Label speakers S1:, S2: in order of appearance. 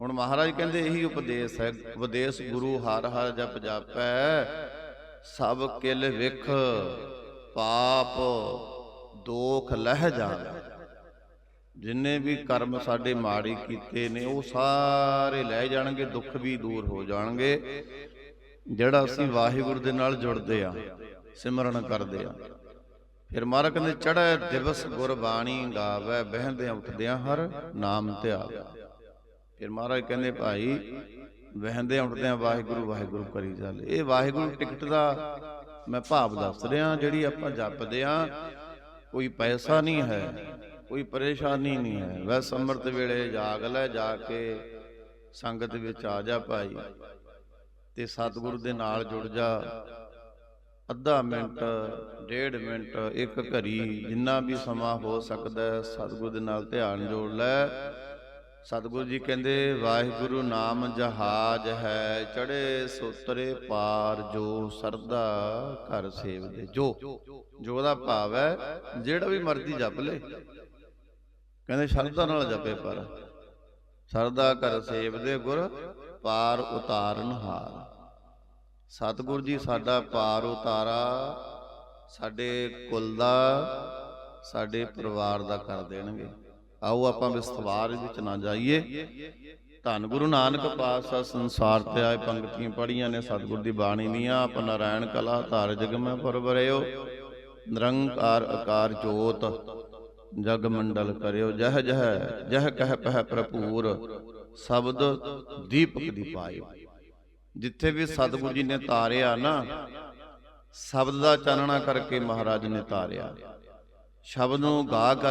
S1: ਹੁਣ ਮਹਾਰਾਜ ਕਹਿੰਦੇ ਇਹੀ ਉਪਦੇਸ਼ ਹੈ, ਉਪਦੇਸ਼ ਗੁਰੂ ਹਰ ਹਰ ਜਪ ਜਾਪੈ, ਸਭ ਕਿਲ ਵਿਖ ਪਾਪ ਦੋਖ ਲਹਿ ਜਾਵੇ। ਜਿੰਨੇ ਵੀ ਕਰਮ ਸਾਡੇ ਮਾੜੇ ਕੀਤੇ ਨੇ, ਉਹ ਸਾਰੇ ਲੈ ਜਾਣਗੇ, ਦੁੱਖ ਵੀ ਦੂਰ ਹੋ ਜਾਣਗੇ। ਜਿਹੜਾ ਅਸੀਂ ਵਾਹਿਗੁਰੂ ਦੇ ਨਾਲ ਜੁੜਦੇ ਆ, ਸਿਮਰਨ ਕਰਦੇ ਆ। ਫਿਰ ਮਹਾਰਾਜ ਕਹਿੰਦੇ, ਚੜ੍ਹੈ ਦਿਵਸ ਗੁਰਬਾਣੀ ਗਾਵੇ, ਬਹਿੰਦਿਆਂ ਉੱਠਦਿਆਂ ਹਰ ਨਾਮ ਧਿਆਵੇ। ਫਿਰ ਮਹਾਰਾਜ ਕਹਿੰਦੇ, ਭਾਈ ਵਹਿੰਦਿਆਂ ਉੱਠਦਿਆਂ ਵਾਹਿਗੁਰੂ ਵਾਹਿਗੁਰੂ ਕਰੀ ਚੱਲ। ਇਹ ਵਾਹਿਗੁਰੂ ਟਿਕਟ ਦਾ ਮੈਂ ਭਾਵ ਦੱਸ ਰਿਹਾ, ਜਿਹੜੀ ਆਪਾਂ ਜਪਦੇ ਆ, ਕੋਈ ਪੈਸਾ ਨਹੀਂ ਹੈ, ਕੋਈ ਪਰੇਸ਼ਾਨੀ ਨਹੀਂ ਹੈ। ਵੈਸ ਅੰਮ੍ਰਿਤ ਵੇਲੇ ਜਾਗ ਲੈ, ਜਾ ਕੇ ਸੰਗਤ ਵਿੱਚ ਆ ਜਾ ਭਾਈ ਤੇ ਸਤਿਗੁਰੂ ਦੇ ਨਾਲ ਜੁੜ ਜਾ। ਅੱਧਾ ਮਿੰਟ, ਡੇਢ ਮਿੰਟ, ਇੱਕ ਘੜੀ, ਜਿੰਨਾ ਵੀ ਸਮਾਂ ਹੋ ਸਕਦਾ ਸਤਿਗੁਰੂ ਦੇ ਨਾਲ ਧਿਆਨ ਜੋੜ ਲੈ। ਸਤਿਗੁਰੂ ਜੀ ਕਹਿੰਦੇ, ਵਾਹਿਗੁਰੂ ਨਾਮ ਜਹਾਜ ਹੈ ਚੜੇ ਸੋਤਰੇ ਪਾਰ ਜੋ ਸਰਦਾ ਘਰ ਸੇਵਦੇ ਜੋ ਜੋ ਦਾ ਭਾਵ ਹੈ, ਜਿਹੜਾ ਵੀ ਮਰਜ਼ੀ ਜਪ ਲੈ। ਕਹਿੰਦੇ, ਸ਼ਰਧਾ ਨਾਲ ਜਪੇ ਪਰ। ਸਰਦਾ ਘਰ ਸੇਵਦੇ ਗੁਰ, ਪਾਰ ਉਤਾਰਨ ਹਾਰ। ਸਤਿਗੁਰ ਜੀ, ਸਾਡਾ ਪਾਰ ਉਤਾਰਾ, ਸਾਡੇ ਕੁਲ ਦਾ, ਸਾਡੇ ਪਰਿਵਾਰ ਦਾ ਕਰ ਦੇਣਗੇ। ਆਓ ਆਪਾਂ ਵਿਸਥਾਰ ਵਿੱਚ ਨਾ ਜਾਈਏ। ਧੰਨ ਗੁਰੂ ਨਾਨਕ ਪਾਤਸ਼ਾਹ, ਸੰਸਾਰ ਤੇ ਆਏ ਪੰਕਤੀਆਂ ਪੜੀਆਂ ਨੇ, ਸਤਿਗੁਰ ਦੀ ਬਾਣੀ ਦੀਆਂ, ਆਪ ਨਾਰਾਇਣ ਕਲਾ, ਧਾਰ ਜਗ ਮੈਂ ਪਰਵਰਿਓ ਨਿਰੰਕਾਰ ਆਕਾਰ ਜੋਤ, ਜਗ ਮੰਡਲ ਕਰਿਓ। ਜਹ ਜਹ ਜਹ ਕਹਿ ਪਹਿ ਭਰਪੂਰ, ਸ਼ਬਦ ਦੀਪਕ ਦੀ ਪਾਏ ਜਿੱਥੇ ਵੀ ਸਤਿਗੁਰੂ ਜੀ ਨੇ ਤਾਰਿਆ ਨਾ, ਸ਼ਬਦ ਦਾ ਚਾਨਣਾ ਕਰਕੇ ਮਹਾਰਾਜ ਨੇ ਤਾਰਿਆ। ਸ਼ਬਦ ਨੂੰ ਗਾ ਕਰ